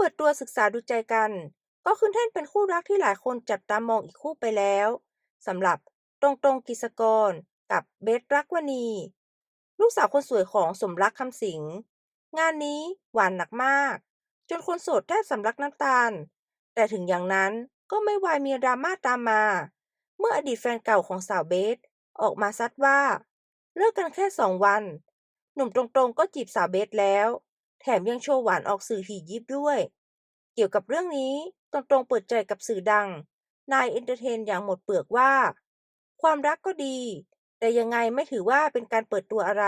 เปิดตัวศึกษาดูใจกัน ก็ขึ้นแท่นเป็นคู่รักที่หลายคนจับตามองอีกคู่ไปแล้วสำหรับตรงตรงกิจกรกับเบสรักวณี ลูกสาวคนสวยของสมรักคำสิง งานนี้หวานหนักมาก จนคนโสดแทบสำลักน้ำตาล แต่ถึงอย่างนั้นก็ไม่วายมีดราม่าตามมา เมื่ออดีตแฟนเก่าของสาวเบสออกมาซัดว่า เลิกกันแค่สองวัน หนุ่มตรงๆก็จีบสาวเบสแล้ว แถมยังโชว์หวานออกสื่อถี่ยิบด้วย เกี่ยวกับเรื่องนี้ตรงๆเปิดใจกับสื่อดัง นายเอนเตอร์เทนอย่างหมดเปลือกว่า ความรักก็ดี แต่ยังไงไม่ถือว่าเป็นการเปิดตัวอะไร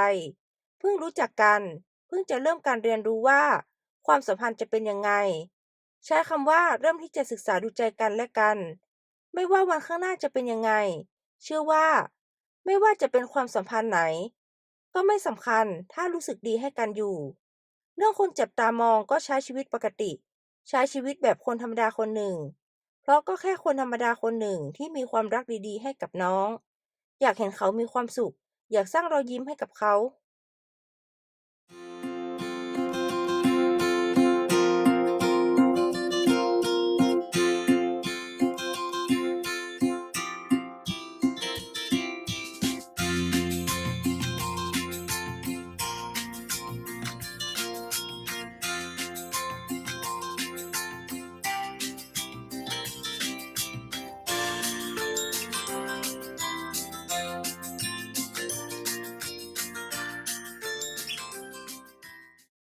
เพิ่งรู้จักกัน เพิ่งจะเริ่มการเรียนรู้ว่า ความสัมพันธ์จะเป็นยังไง ใช้คำว่าเริ่มที่จะศึกษาดูใจกันและกัน ไม่ว่าวันข้างหน้าจะเป็นยังไง เชื่อว่า ไม่ว่าจะเป็นความสัมพันธ์ไหน ก็ไม่สำคัญถ้ารู้สึกดีให้กันอยู่ เรื่องคนจับตามองก็ใช้ชีวิตปกติ ใช้ชีวิตแบบคนธรรมดาคนหนึ่ง เพราะก็แค่คนธรรมดาคนหนึ่งที่มีความรักดีๆ ให้กับน้อง อยากเห็นเขามีความสุข อยากสร้างรอยยิ้มให้กับเขา